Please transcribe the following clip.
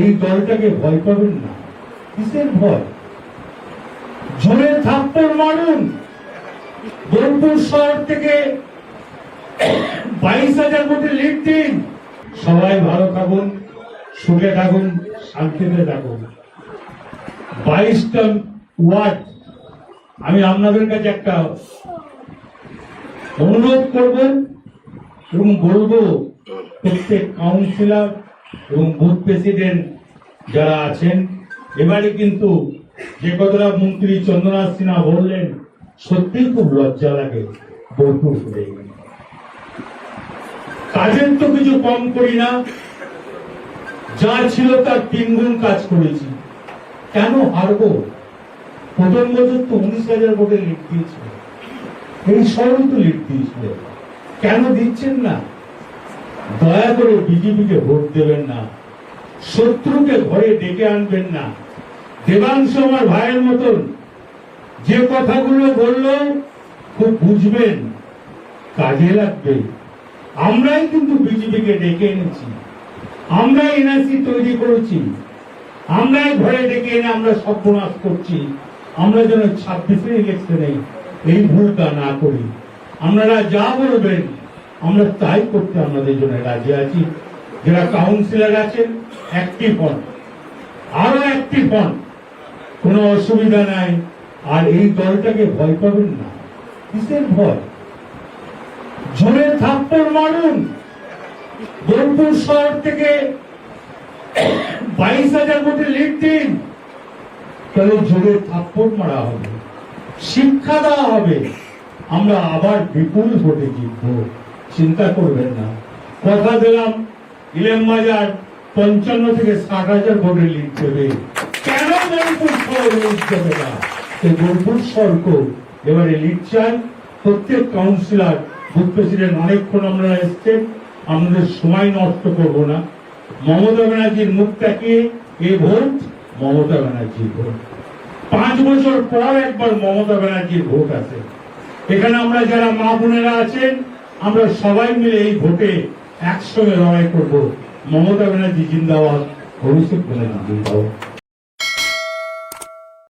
এই দলটাকে ভয় পাবেন না। কিসের ভয়? জোরে থাপ্পড় মারুন। বোলপুর শহর থেকে বাইশ হাজার কোটি লিড সবাই ভালো থাকুন, সুখে থাকুন, শান্তিতে থাকুন। বাইশটা ওয়ার্ড। আমি আপনাদের কাছে একটা অনুরোধ করব এবং বলব, প্রত্যেক কাউন্সিলর এবং বুথ প্রেসিডেন্ট যারা আছেন, এবারে কিন্তু যে কথাটা মন্ত্রী চন্দ্রনাথ সিনহা বললেন, সত্যিই খুব লজ্জা লাগে কাজের তো কিছু কম করি না। যা ছিল তার তিন গুণ কাজ করেছি। কেন হারবো? প্রথম বছর তো উনিশ হাজার ভোটে লিড দিয়েছিল। এই শহরই তো লিড দিয়েছিল। কেন দিচ্ছেন না? দয়া করে বিজেপিকে ভোট দেবেন না। শত্রুকে ঘরে ডেকে আনবেন না। দেবাংশ আমার ভাইয়ের মতন। যে কথাগুলো বলল, খুব বুঝবেন। কাজে লাগবে। আমরাই কিন্তু বিজেপিকে ডেকে এনেছি। আমরাই এনআরসি তৈরি করেছি। আমরাই ঘরে ডেকে এনে আমরা সর্বনাশ করছি। আমরা যেন ছাব্বিশের ইলেকশনে এই ভুলটা না করি। আপনারা যা বলবেন আমরা তাই করতে আপনাদের জন্য রাজি আছি। যারা কাউন্সিলর আছেন অ্যাক্টিভ হন আরও অ্যাক্টিভ হন কোনো অসুবিধা নাই। আর এই দলটাকে ভয় পাবেন না। কিসের ভয়? জোরে থাপ্পড় মারুন। বোলপুর শহর থেকে বাইশ হাজার কোটি লিড দিন। তাহলে জোরে থাপ্পড় মারা হবে। শিক্ষা দেওয়া হবে। আমরা আবার বিপুল ভোটে জিতবো। চিন্তা করবেন না। কথা দিলাম ইলেম বাজার পঞ্চান্ন থেকে ষাট হাজার ভোটে লিড দেবে। কেন বোলপুর শহর লিড না? এই বোলপুর শহরকে এবারে লিড চাই প্রত্যেক কাউন্সিলর বুথ প্রেসিডেন্ট অনেকক্ষণ আপনারা এসছেন। আমাদের সময় নষ্ট করব না। মমতা ব্যানার্জির মুখ তাকিয়ে এ ভোট? মমতা ব্যানার্জির ভোট। পাঁচ বছর পর একবার মমতা ব্যানার্জির ভোট আছে। এখানে আমরা যারা মা বোনেরা আছেন আমরা সবাই মিলে এই ভোটে একসঙ্গে লড়াই করব। মমতা ব্যানার্জি জিন্দাবাদ অভিষেক ব্যানার্জি জিন্দাবাদ।